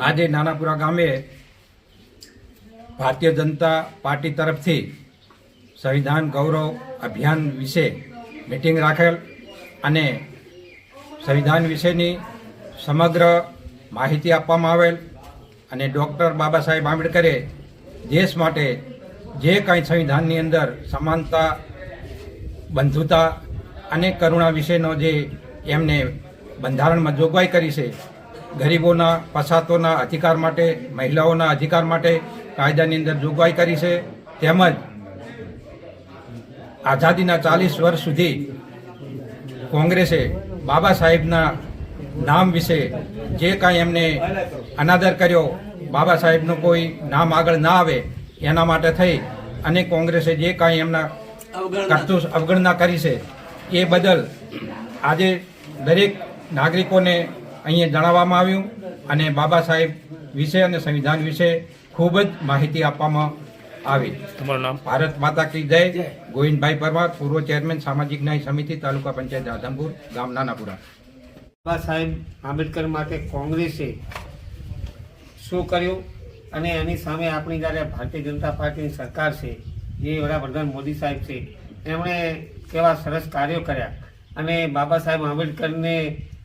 આજે નાનાપુરા ગામે ભારતીય જનતા પાર્ટી તરફથી સંવિધાન ગૌરવ અભિયાન વિશે મિટિંગ રાખેલ અને સંવિધાન વિશેની સમગ્ર માહિતી આપવામાં આવેલ અને ડૉક્ટર બાબા સાહેબ આંબેડકરે દેશ માટે જે કાંઈ સંવિધાનની અંદર સમાનતા, બંધુતા અને કરુણા વિશેનો જે એમને બંધારણમાં જોગવાઈ કરી છે. ગરીબોના પછાતોના અધિકાર માટે મહિલાઓના અધિકાર માટે કાયદાની અંદર જોગવાઈ કરી છે. તેમજ આઝાદીના ચાલીસ વર્ષ સુધી કોંગ્રેસે બાબા સાહેબના નામ વિશે જે કાંઈ એમને અનાદર કર્યો બાબા સાહેબનું કોઈ નામ આગળ ના આવે એના માટે થઈ અને કોંગ્રેસે જે કાંઈ એમના કરતું અવગણના કરી છે એ બદલ આજે દરેક નાગરિકોને અહીંયા જણાવવામાં આવ્યું અને બાબા સાહેબ વિશે અને સંવિધાન વિશે ખૂબ જ માહિતી આપવામાં આવી. તમારું નામ? ભારત માતા કી જય. ગોવિંદભાઈ પરમાર પૂર્વ ચેરમેન સામાજિક ન્યાય સમિતિ તાલુકા પંચાયત આધમપુર ગામ નાનાપુરા. બાબા સાહેબ આંબેડકર માટે કોંગ્રેસે શું કર્યું અને એની સામે આપણી જ્યારે ભારતીય જનતા પાર્ટીની સરકાર છે જે વડાપ્રધાન મોદી સાહેબ છે એમણે કેવા સરસ કાર્યો કર્યા. અને બાબા સાહેબ આંબેડકરને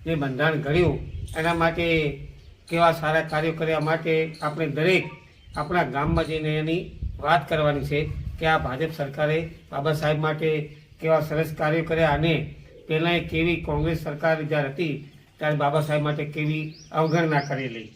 જે બંધારણ ઘડ્યું એના માટે કેવા સારા કાર્યો કર્યા માટે આપણે દરેક આપણા ગામમાં જઈને એની વાત કરવાની છે કે આ ભાજપ સરકારે બાબા સાહેબ માટે કેવા સરસ કાર્યો કર્યા અને પહેલાં કેવી કોંગ્રેસ સરકાર જ્યારે હતી, ત્યારે બાબા સાહેબ માટે કેવી અવગણના કરેલી.